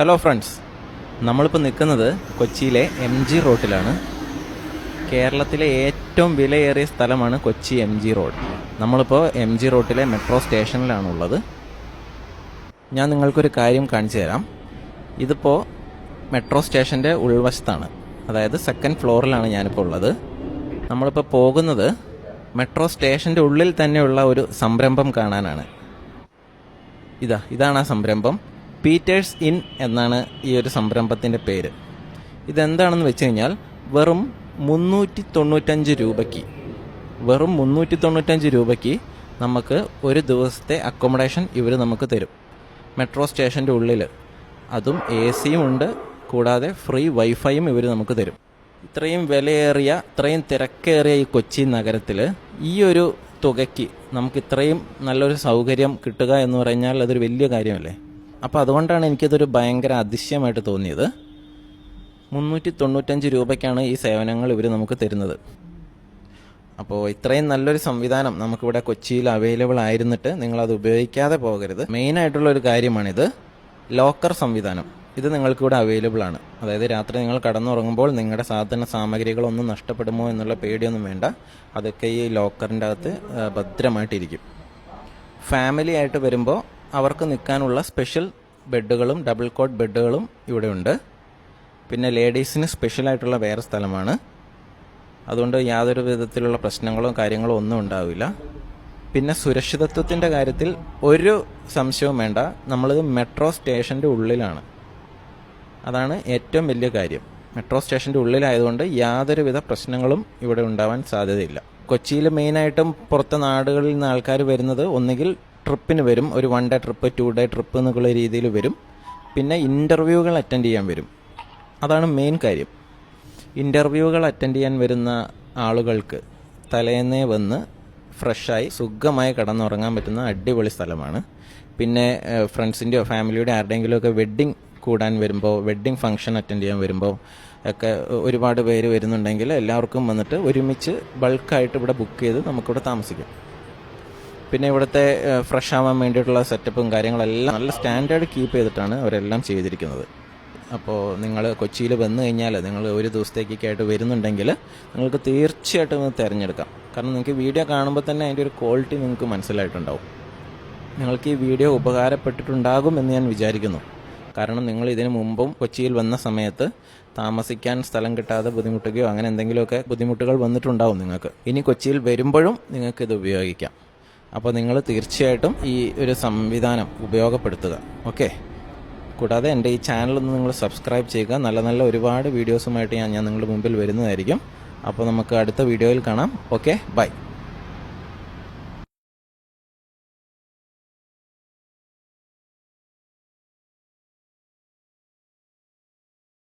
Hello friends നമ്മളിപ്പോൾ നിൽക്കുന്നത് കൊച്ചിയിലെ എം ജി റോഡിലാണ് കേരളത്തിലെ ഏറ്റവും വിലയേറിയ സ്ഥലമാണ് കൊച്ചി എം ജി റോഡ്. നമ്മളിപ്പോൾ എം ജി റോഡിലെ മെട്രോ സ്റ്റേഷനിലാണുള്ളത്. ഞാൻ നിങ്ങൾക്കൊരു കാര്യം കാണിച്ചു തരാം. ഇതിപ്പോൾ മെട്രോ സ്റ്റേഷന്റെ ഉൾവശത്താണ്. അതായത് സെക്കൻഡ് ഫ്ലോറിലാണ് ഞാനിപ്പോൾ ഉള്ളത്. നമ്മളിപ്പോൾ പോകുന്നത് മെട്രോ സ്റ്റേഷന്റെ ഉള്ളിൽ തന്നെയുള്ള ഒരു സംരംഭം കാണാനാണ്. ഇതാ ഇതാണ് ആ സംരംഭം. പീറ്റേഴ്സ് ഇൻ എന്നാണ് ഈ ഒരു സംരംഭത്തിന്റെ പേര്. ഇതെന്താണെന്ന് വെച്ച് കഴിഞ്ഞാൽ വെറും മുന്നൂറ്റി തൊണ്ണൂറ്റഞ്ച് രൂപയ്ക്ക് വെറും മുന്നൂറ്റി തൊണ്ണൂറ്റഞ്ച് രൂപയ്ക്ക് നമുക്ക് ഒരു ദിവസത്തെ അക്കോമഡേഷൻ ഇവർ നമുക്ക് തരും. മെട്രോ സ്റ്റേഷന്റെ ഉള്ളിൽ അതും എ സിയും ഉണ്ട്. കൂടാതെ ഫ്രീ വൈഫൈയും ഇവർ നമുക്ക് തരും. ഇത്രയും വിലയേറിയ ഇത്രയും തിരക്കേറിയ ഈ കൊച്ചി നഗരത്തിൽ ഈ ഒരു തുകയ്ക്ക് നമുക്ക് ഇത്രയും നല്ലൊരു സൗകര്യം കിട്ടുക എന്ന് പറഞ്ഞാൽ അതൊരു വലിയ കാര്യമല്ലേ? അപ്പോൾ അതുകൊണ്ടാണ് എനിക്കതൊരു ഭയങ്കര അതിശയമായിട്ട് തോന്നിയത്. മുന്നൂറ്റി തൊണ്ണൂറ്റഞ്ച് രൂപയ്ക്കാണ് ഈ സേവനങ്ങൾ ഇവർ നമുക്ക് തരുന്നത്. അപ്പോൾ ഇത്രയും നല്ലൊരു സംവിധാനം നമുക്കിവിടെ കൊച്ചിയിൽ അവൈലബിൾ ആയിരുന്നിട്ട് നിങ്ങളത് ഉപയോഗിക്കാതെ പോകരുത്. മെയിനായിട്ടുള്ള ഒരു കാര്യമാണിത്. ലോക്കർ സംവിധാനം. ഇത് നിങ്ങൾക്കിവിടെ അവൈലബിൾ ആണ്. അതായത് രാത്രി നിങ്ങൾ കടന്നുറങ്ങുമ്പോൾ നിങ്ങളുടെ സാധന സാമഗ്രികളൊന്നും നഷ്ടപ്പെടുമോ എന്നുള്ള പേടിയൊന്നും വേണ്ട. അതൊക്കെ ഈ ലോക്കറിന്റെ അകത്ത് ഭദ്രമായിട്ടിരിക്കും. ഫാമിലി ആയിട്ട് വരുമ്പോൾ അവർക്ക് നിൽക്കാനുള്ള സ്പെഷ്യൽ ബെഡുകളും ഡബിൾ കോട്ട് ബെഡുകളും ഇവിടെ ഉണ്ട്. പിന്നെ ലേഡീസിന് സ്പെഷ്യലായിട്ടുള്ള വേറെ സ്ഥലമാണ്. അതുകൊണ്ട് യാതൊരു വിധത്തിലുള്ള പ്രശ്നങ്ങളോ കാര്യങ്ങളോ ഒന്നും ഉണ്ടാവില്ല. പിന്നെ സുരക്ഷിതത്വത്തിന്റെ കാര്യത്തിൽ ഒരു സംശയവും വേണ്ട. നമ്മൾ മെട്രോ സ്റ്റേഷന്റെ ഉള്ളിലാണ്. അതാണ് ഏറ്റവും വലിയ കാര്യം. മെട്രോ സ്റ്റേഷന്റെ ഉള്ളിലായതുകൊണ്ട് യാതൊരുവിധ പ്രശ്നങ്ങളും ഇവിടെ ഉണ്ടാവാൻ സാധ്യതയില്ല. കൊച്ചിയിൽ മെയിനായിട്ടും പുറത്തെ നാടുകളിൽ നിന്ന് ആൾക്കാർ വരുന്നത് ഒന്നുകിൽ ട്രിപ്പിന് വരും. ഒരു one day trip two day trip എന്നുള്ള രീതിയിൽ വരും. പിന്നെ ഇന്റർവ്യൂകൾ അറ്റൻഡ് ചെയ്യാൻ വരും. അതാണ് മെയിൻ കാര്യം. ഇന്റർവ്യൂകൾ അറ്റൻഡ് ചെയ്യാൻ വരുന്ന ആളുകൾക്ക് തലേന്നേ വന്ന് ഫ്രഷായി സുഖമായി കടന്നുറങ്ങാൻ പറ്റുന്ന അടിപൊളി സ്ഥലമാണ്. പിന്നെ ഫ്രണ്ട്സിന്റെയോ ഫാമിലിയുടെ ആരുടെയെങ്കിലും ഒക്കെ വെഡ്ഡിങ് കൂടാൻ വരുമ്പോൾ വെഡ്ഡിങ് ഫംഗ്ഷൻ അറ്റൻഡ് ചെയ്യാൻ വരുമ്പോൾ ഒക്കെ ഒരുപാട് പേര് വരുന്നുണ്ടെങ്കിൽ എല്ലാവർക്കും വന്നിട്ട് ഒരുമിച്ച് ബൾക്കായിട്ട് ഇവിടെ ബുക്ക് ചെയ്ത് നമുക്കിവിടെ താമസിക്കാം. പിന്നെ ഇവിടുത്തെ ഫ്രഷ് ആവാൻ വേണ്ടിയിട്ടുള്ള സെറ്റപ്പും കാര്യങ്ങളെല്ലാം നല്ല സ്റ്റാൻഡേർഡ് കീപ്പ് ചെയ്തിട്ടാണ് അവരെല്ലാം ചെയ്തിരിക്കുന്നത്. അപ്പോൾ നിങ്ങൾ കൊച്ചിയിൽ വന്നു കഴിഞ്ഞാൽ നിങ്ങൾ ഒരു ദിവസത്തേക്കൊക്കെ ആയിട്ട് വരുന്നുണ്ടെങ്കിൽ നിങ്ങൾക്ക് തീർച്ചയായിട്ടും ഒന്ന് തിരഞ്ഞെടുക്കാം. കാരണം നിങ്ങൾക്ക് വീഡിയോ കാണുമ്പോൾ തന്നെ അതിന്റെ ഒരു ക്വാളിറ്റി നിങ്ങൾക്ക് മനസ്സിലായിട്ടുണ്ടാവും. നിങ്ങൾക്ക് ഈ വീഡിയോ ഉപകാരപ്പെട്ടിട്ടുണ്ടാകും എന്ന് ഞാൻ വിചാരിക്കുന്നു. കാരണം നിങ്ങൾ ഇതിനു മുമ്പും കൊച്ചിയിൽ വന്ന സമയത്ത് താമസിക്കാൻ സ്ഥലം കിട്ടാതെ ബുദ്ധിമുട്ടുകയോ അങ്ങനെ എന്തെങ്കിലുമൊക്കെ ബുദ്ധിമുട്ടുകൾ വന്നിട്ടുണ്ടാവും നിങ്ങൾക്ക്. ഇനി കൊച്ചിയിൽ വരുമ്പോഴും നിങ്ങൾക്ക് ഇത് ഉപയോഗിക്കാം. അപ്പോൾ നിങ്ങൾ തീർച്ചയായിട്ടും ഈ ഒരു സംവിധാനം ഉപയോഗപ്പെടുത്തുക. ഓക്കെ? കൂടാതെ എന്റെ ഈ ചാനലൊന്ന് നിങ്ങൾ സബ്സ്ക്രൈബ് ചെയ്യുക. നല്ല നല്ല ഒരുപാട് വീഡിയോസുമായിട്ട് ഞാൻ ഞാൻ നിങ്ങളുടെ മുമ്പിൽ വരുന്നതായിരിക്കും. അപ്പോൾ നമുക്ക് അടുത്ത വീഡിയോയിൽ കാണാം. ഓക്കെ? ബൈ.